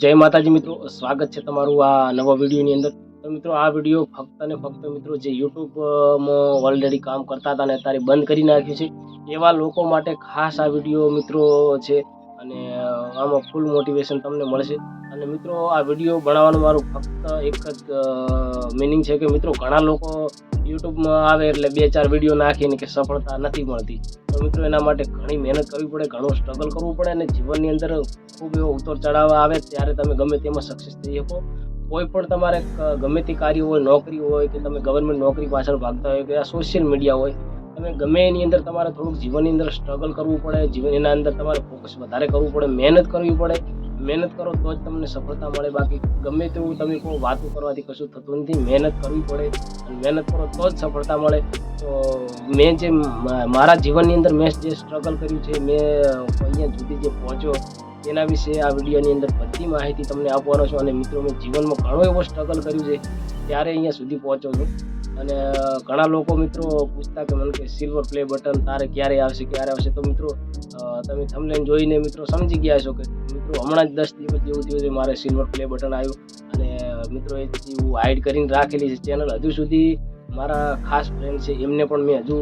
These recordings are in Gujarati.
જય માતાજી મિત્રો, સ્વાગત છે તમારું આ નવા વિડીયોની અંદર. તો મિત્રો, આ વીડિયો ફક્ત ને ફક્ત મિત્રો જે યુટ્યુબમાં ઓલરેડી કામ કરતા હતા ને અત્યારે બંધ કરી નાખ્યું છે, એવા લોકો માટે ખાસ આ વીડિયો મિત્રો છે અને આમાં ફૂલ મોટિવેશન તમને મળશે. અને મિત્રો, આ વીડિયો બનાવવાનું મારું ફક્ત એક જ મિનિંગ છે કે મિત્રો, ઘણા લોકો યુટ્યુબમાં આવે એટલે બે ચાર વીડિયો નાખીને કે સફળતા નથી મળતી. તો મિત્રો, એના માટે ઘણી મહેનત કરવી પડે, ઘણું સ્ટ્રગલ કરવું પડે અને જીવનની અંદર ખૂબ એવો ઉતર ચઢાવ આવે ત્યારે તમે ગમે તેમાં સક્સેસ થઈ શકો. કોઈ પણ તમારે ગમે તે કાર્ય હોય, નોકરી હોય કે તમે ગવર્મેન્ટ નોકરી પાછળ ભાગતા હોય કે આ સોશિયલ મીડિયા હોય, તમે ગમે એની અંદર તમારે થોડુંક જીવનની અંદર સ્ટ્રગલ કરવું પડે, જીવન એના અંદર તમારે ફોકસ વધારે કરવું પડે, મહેનત કરવી પડે. મહેનત કરો તો જ તમને સફળતા મળે. બાકી ગમે તેવું તમે કોઈ વાતો કરવાથી કશું થતું નથી. મહેનત કરવી પડે અને મહેનત કરો તો જ સફળતા મળે. તો મેં જે મારા જીવનની અંદર મેં જે સ્ટ્રગલ કર્યું છે, મેં અહીંયા સુધી જે પહોંચ્યો, તેના વિશે આ વિડીયોની અંદર બધી માહિતી તમને આપવાનો છું. અને મિત્રો, મેં જીવનમાં ઘણો એવો સ્ટ્રગલ કર્યું છે, ત્યારે અહીંયા સુધી પહોંચ્યો છું. અને ઘણા લોકો મિત્રો પૂછતા કે મને કે સિલ્વર પ્લે બટન તારે ક્યારે આવશે ક્યારે આવશે? તો મિત્રો તમે થમલેન જોઈને મિત્રો સમજી ગયા છો કે મિત્રો, હમણાં જ દસ દિવસ જેવું થયું મારે સિલ્વર પ્લે બટન આવ્યું અને મિત્રો એ હું હાઈડ કરીને રાખેલી છે ચેનલ હજુ સુધી મારા ખાસ ફ્રેન્ડ છે, એમને પણ મેં હજુ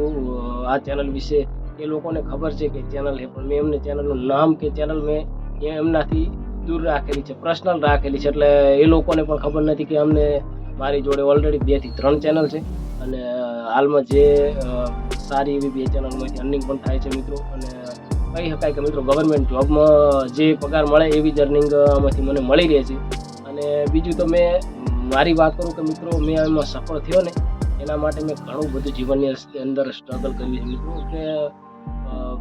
આ ચેનલ વિશે એ લોકોને ખબર છે કે ચેનલ છે પણ મેં એમને ચેનલનું નામ કે ચેનલ મેં એમનાથી દૂર રાખેલી છે પર્સનલ રાખેલી છે, એટલે એ લોકોને પણ ખબર નથી કે અમને મારી જોડે ઓલરેડી બેથી ત્રણ ચેનલ છે અને હાલમાં જે સારી એવી બે ચેનલમાંથી અર્નિંગ પણ થાય છે મિત્રો, અને કહી શકાય કે મિત્રો ગવર્મેન્ટ જોબમાં જે પગાર મળે એવી જ અર્નિંગ આમાંથી મને મળી રહે છે. અને બીજું તો મેં, મારી વાત કરું કે મિત્રો, મેં એમાં સફળ થયો ને, એના માટે મેં ઘણું બધું જીવનની અંદર સ્ટ્રગલ કર્યું છે. મિત્રો, કે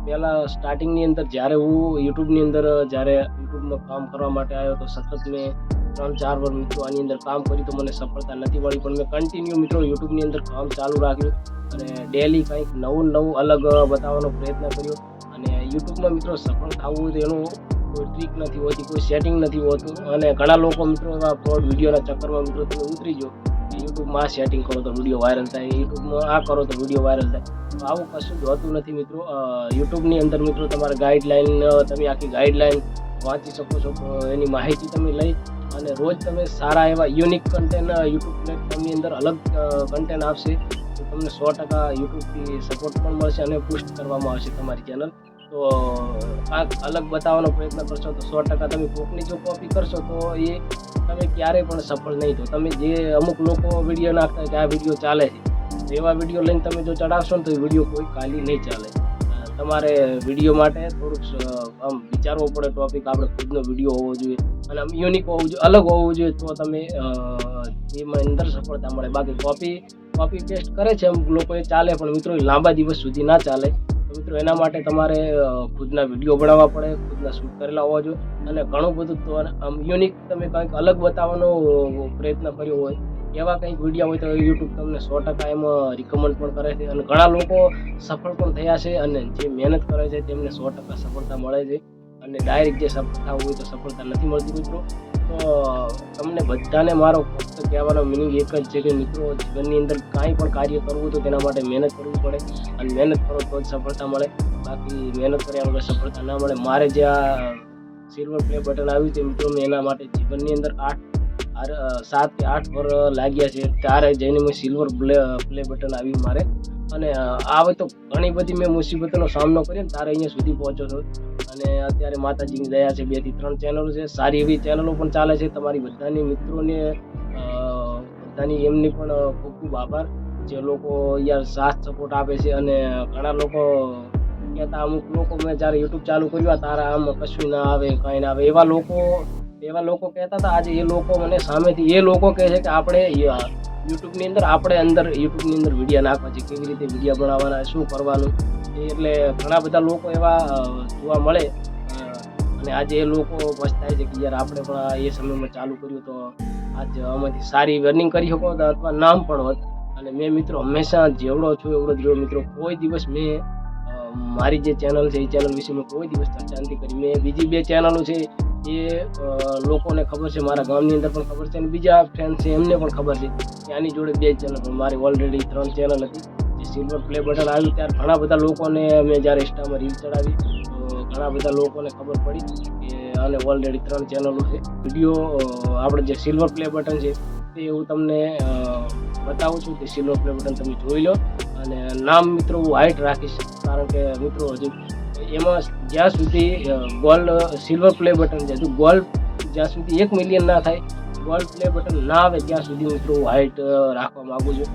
પહેલાં સ્ટાર્ટિંગની અંદર જ્યારે હું યુટ્યુબની અંદર, જ્યારે યુટ્યુબમાં કામ કરવા માટે આવ્યો તો સતત મેં ત્રણ, ચાર વર્ષ મિત્રો આની અંદર કામ કર્યું તો મને સફળતા નથી મળી. પણ મેં કન્ટિન્યુ મિત્રો યુટ્યુબની અંદર કામ ચાલુ રાખ્યું અને ડેલી કંઈક નવું નવું અલગ બતાવવાનો પ્રયત્ન કર્યો. અને યુટ્યુબમાં મિત્રો સફળ થવું તેનું કોઈ ટ્રીક નથી હોતી, કોઈ સેટિંગ નથી હોતું. અને ઘણા લોકો મિત્રો ફ્રોડ વિડીયોના ચક્કરમાં મિત્રો તમે ઉતરી જાઓ યુટ્યુબમાં આ સેટિંગ કરો તો વીડિયો વાયરલ થાય યુટ્યુબમાં આ કરો તો વીડિયો વાયરલ થાય. આવું કશું જ હોતું નથી મિત્રો. યુટ્યુબની અંદર મિત્રો તમારે ગાઈડલાઈન તમે આખી ગાઈડલાઈન વાંચી શકો છો એની માહિતી તમે લઈ અને રોજ તમે સારા એવા યુનિક કન્ટેન્ટ યુટ્યુબ પ્લેટફોર્મની અંદર અલગ કન્ટેન્ટ આપશે. તો તમને સો ટકા યુટ્યુબથી સપોર્ટ પણ મળશે અને પુષ્ટ કરવામાં આવશે તમારી ચેનલ તો, કાંક અલગ બતાવવાનો પ્રયત્ન કરશો તો સો ટકા તમે કોકની જો કોપી કરશો તો એ તમે ક્યારેય પણ સફળ નહીં થો. તમે જે અમુક લોકો વીડિયો નાખતા કે આ વીડિયો ચાલે છે. એવા વીડિયો લઈને તમે જો ચડાવશો ને તો એ વીડિયો કોઈ ખાલી નહીં ચાલે. તમારે વીડિયો માટે થોડુંક આમ વિચારવો પડે ટોપિક આપણે ખુદનો વીડિયો હોવો જોઈએ અને આમ યુનિક હોવું જોઈએ, અલગ હોવું જોઈએ, તો તમે એમાં અંદર સફળતા મળે. બાકી કોપી કોપી પેસ્ટ કરે છે અમુક લોકો, એ ચાલે, પણ મિત્રો લાંબા દિવસ સુધી ના ચાલે. મિત્રો, એના માટે તમારે ખુદના વીડિયો બનાવવા પડે, ખુદના શૂટ કરેલા હોવા જોઈએ અને ઘણું બધું આમ યુનિક તમે કંઈક અલગ બતાવવાનો પ્રયત્ન કર્યો હોય એવા કંઈક વીડિયો હોય તો યુટ્યુબ તમને સો ટકા એમાં રિકમેન્ડ પણ કરે છે. અને ઘણા લોકો સફળ પણ થયા છે અને જે મહેનત કરે છે તેમને સો ટકા સફળતા મળે છે. અને ડાયરેક્ટ જે સફળતા હોય તો સફળતા નથી મળતી મિત્રો. તો તમને બધાને મારો ફક્ત કહેવાનો મિનિંગ એક જ છે કે મિત્રો, જીવનની અંદર કાંઈ પણ કાર્ય કરવું તો તેના માટે મહેનત કરવી પડે. અને મહેનત કરો તો જ સફળતા મળે. બાકી મહેનત કર્યા વગર સફળતા ના મળે. મારે જે આ સિલ્વર પ્લે બટન આવ્યું છે મિત્રો, મેં એના માટે જીવનની અંદર આઠ સાત કે આઠ વર લાગ્યા છે. ત્યારે જઈને મેં સિલ્વર પ્લે પ્લે બટન આવ્યું મારે. અને આવે તો ઘણી બધી મેં મુસીબતોનો સામનો કર્યો ને તારે અહીંયા સુધી પહોંચ્યો છો. અને અત્યારે માતાજીની દયા છે, બેથી ત્રણ ચેનલો છે. સારી એવી ચેનલો પણ ચાલે છે. તમારી બધાની મિત્રોને બધાની એમની પણ ખૂબ ખૂબ આભાર. જે લોકો યાર સાથ સપોર્ટ આપે છે અને ઘણા લોકો કહેતા અમુક લોકો, મેં જ્યારે યુટ્યુબ ચાલુ કર્યું તારા આમ કશું ના આવે, કાંઈ ના આવે. એવા લોકો એવા લોકો કહેતા હતા, આજે એ લોકો મને સામેથી, એ લોકો કહે છે કે આપણે યુટ્યુબની અંદર, આપણે અંદર યુટ્યુબની અંદર વીડિયો નાખવા છે, કેવી રીતે વીડિયો બનાવવાના, શું કરવાનું. એટલે ઘણા બધા લોકો એવા જોવા મળે અને આજે એ લોકો પછતાય છે કે યાર આપણે પણ એ સમયમાં ચાલુ કર્યું તો આજ આમાંથી સારી રનિંગ કરી શકો અથવા નામ પણ હોત. અને મેં મિત્રો હંમેશા જેવડો છું એવડો જ રહ્યો મિત્રો. કોઈ દિવસ મેં મારી જે ચેનલ છે એ ચેનલ વિશે મેં કોઈ દિવસ ચર્ચા નથી કરી. મેં બીજી બે ચેનલો છે અ, લોકોને ખબર છે મારા ગામની અંદર પણ ખબર છે અને બીજા ફ્રેન્ડ છે એમને પણ ખબર છે કે આની જોડે બે ચેનલ પણ મારી ઓલરેડી ત્રણ ચેનલ હતી. જે સિલ્વર પ્લે બટન આવ્યું ત્યારે ઘણા બધા લોકોને મેં જ્યારે ઇન્સ્ટામાં રીલ ચડાવી તો ઘણા બધા લોકોને ખબર પડી કે અને ઓલરેડી ત્રણ ચેનલો છે. વીડિયો આપણે જે સિલ્વર પ્લે બટન છે તે હું તમને બતાવું છું કે સિલ્વર પ્લે બટન તમે જોઈ લો. અને નામ મિત્રો હું હાઈટ રાખીશ કારણ કે મિત્રો હજુ એમાં જ્યાં સુધી ગોલ્ડ સિલ્વર પ્લે બટન છે હજુ ગોલ્ડ જ્યાં સુધી એક મિલિયન ના થાય ગોલ્ડ પ્લે બટન ના આવે ત્યાં સુધી મિત્રો હું હાઈટ રાખવા માગું છું.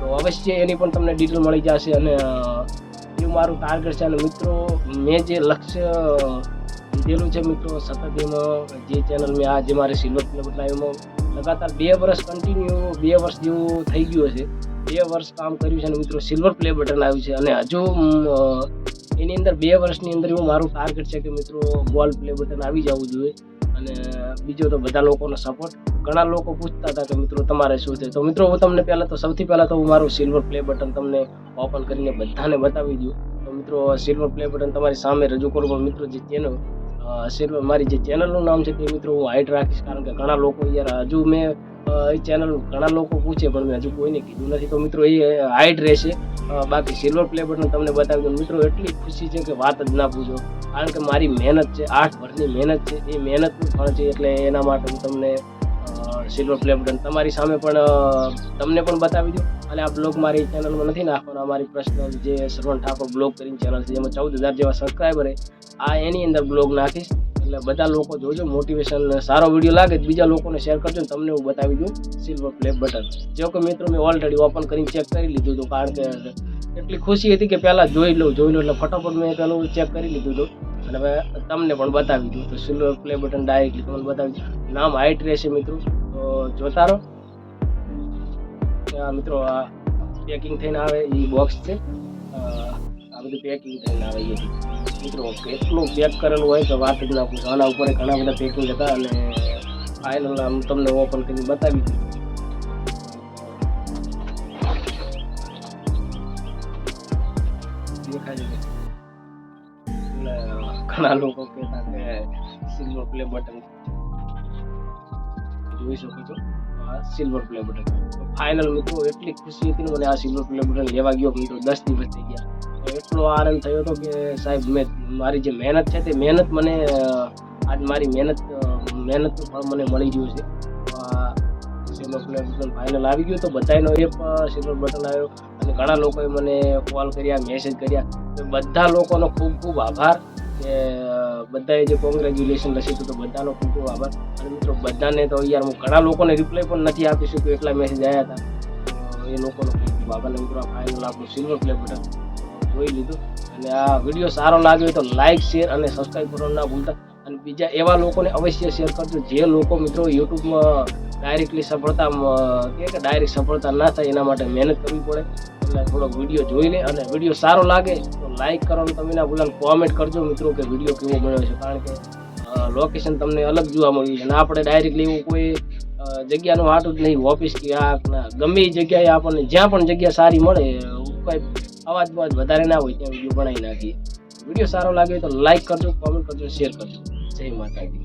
તો અવશ્ય એની પણ તમને ડિટેલ મળી જશે અને એ મારું ટાર્ગેટ છે. અને મિત્રો, મેં જે લક્ષ્ય લીધેલું છે મિત્રો, સતત એમાં જે ચેનલ મેં આ, જે મારે સિલ્વર પ્લે બટન એમાં લગાતાર બે વર્ષ કન્ટિન્યુ બે વર્ષ જેવું થઈ ગયું હશે. બે વર્ષ કામ કર્યું છે અને મિત્રો સિલ્વર પ્લે બટન આવ્યું છે. અને હજુ એની અંદર બે વર્ષની અંદર એવું મારું ટાર્ગેટ છે કે મિત્રો બોલ પ્લે બટન આવી જવું જોઈએ. અને બીજો તો બધા લોકોનો સપોર્ટ ઘણા લોકો પૂછતા હતા કે મિત્રો તમારે શું છે? તો મિત્રો હું તમને પહેલાં તો સૌથી પહેલાં તો હું મારું સિલ્વર પ્લે બટન તમને ઓપન કરીને બધાને બતાવી દઉં. તો મિત્રો સિલ્વર પ્લે બટન તમારી સામે રજૂ કરું. પણ મિત્રો જે ચેનલ સિલ્વર મારી જે ચેનલનું નામ છે તે મિત્રો હું હાઈટ રાખીશ. કારણ કે ઘણા લોકો યાર હજુ મેં એ ચેનલ ઘણા લોકો પૂછે, પણ મેં હજુ કોઈને કીધું નથી. તો મિત્રો એ હાઈટ રહેશે. બાકી સિલ્વર પ્લે બટન તમને બતાવી દઉં. મિત્રો, એટલી ખુશી છે કે વાત જ ના પૂછો. કારણ કે મારી મહેનત છે, આઠ વર્ષની મહેનત છે. એ મહેનતનું ફળ છે, એટલે એના માટે હું તમને સિલ્વર પ્લે તમારી સામે પણ તમને પણ બતાવી દઉં. અને આ બ્લોગ મારી ચેનલમાં નથી નાખવાનો. અમારી મારી પર્સનલ જે શ્રવણ ઠાકોર બ્લોગ કરીને ચેનલ છે, જેમાં ચૌદ હજાર જેવા સબસ્ક્રાઈબર આ એની અંદર બ્લોગ નાખીશ. એટલે બધા લોકો જોજો મોટિવેશન સારો વીડિયો લાગે બીજા લોકોને શેર કરજો ને તમને હું બતાવી દઉં સિલ્વર પ્લે બટન જો કે મિત્રો મેં ઓલરેડી ઓપન કરીને ચેક કરી લીધું હતું કારણ કે એટલી ખુશી હતી કે પહેલાં જોઈ લઉં જોઈ લઉં એટલે ફટાફટ મેં પહેલું ચેક કરી લીધું હતું. અને હવે તમને પણ બતાવી દઉં. તો સિલ્વર પ્લે બટન ડાયરેક્ટલી તમને બતાવી નામ હાઈટ રહેશે મિત્રો. તો જોતા રહો. મિત્રો, આ પેકિંગ થઈને આવે એ બોક્સ છે. બધું પેકિંગ થઈને આવે એ મિત્રો, કેટલું પેક કરેલું હોય તો વાત જ ના પૂછો. આના ઉપર ઘણા બધા પેકિંગ હતા અને ફાઇનલ આમ તમને ઓપન કરીને બતાવી છે? એટલે ઘણા લોકો કહેતા કે સિલ્વર પ્લે બટન જોઈ શકો છો? સિલ્વર પ્લે બટન ફાઇનલ મિત્રો એટલી ખુશી હતી મને આ સિલ્વર પ્લે બટન લેવા ગયો. મિત્રો, દસ દિવસ થઈ ગયા. એટલો આનંદ થયો હતો કે સાહેબ, મેં મારી જે મહેનત છે તે મહેનત મને આજ મારી મહેનત મહેનતનું ફળ મને મળી ગયું છે. સિલ્વર બટન ફાઇનલ આવી ગયું તો બધાનો એ સિલ્વર બટન આવ્યો અને ઘણા લોકોએ મને કોલ કર્યા મેસેજ કર્યા. બધા લોકોનો ખૂબ ખૂબ આભાર કે બધાએ જે કોંગ્રેચ્યુલેશન લખ્યું તો બધાનો ખૂબ ખૂબ આભાર. અને મિત્રો, બધાને તો યાર હું ઘણા લોકોને રિપ્લાય પણ નથી આપી શક્યો એટલા મેસેજ આવ્યા હતા. એ લોકોનો ખૂબ ખૂબ આભાર. મિત્રો ફાઇનલ આપણું સિલ્વર પ્લે બટન જોઈ લીધું. અને આ વીડિયો સારો લાગ્યો તો લાઇક શેર અને સબસ્ક્રાઈબ કરવાનું ના ભૂલતા. અને બીજા એવા લોકોને અવશ્ય શેર કરજો. જે લોકો મિત્રો યુટ્યુબમાં ડાયરેક્ટલી સફળતા કે ડાયરેક્ટ સફળતા ના થાય એના માટે મહેનત કરવી પડે. એટલે થોડોક વીડિયો જોઈ લે અને વીડિયો સારો લાગે તો લાઇક કરવાનું તમે ના ભૂલાને કોમેન્ટ કરજો મિત્રો કે વીડિયો કેવો બન્યો છે. કારણ કે લોકેશન તમને અલગ જોવા મળ્યું અને આપણે ડાયરેક્ટલી એવું કોઈ જગ્યાનું હાટું જ નહીં. ઓફિસ કે આ, ગમે એ જગ્યાએ આપણને જ્યાં પણ જગ્યા સારી મળે કોઈ અવાજ બવાજ વધારે ના હોય ત્યાં વીડિયો બનાવી નાખીએ. વીડિયો સારો લાગે તો લાઈક કરજો કોમેન્ટ કરજો શેર કરજો. જય માતાજી.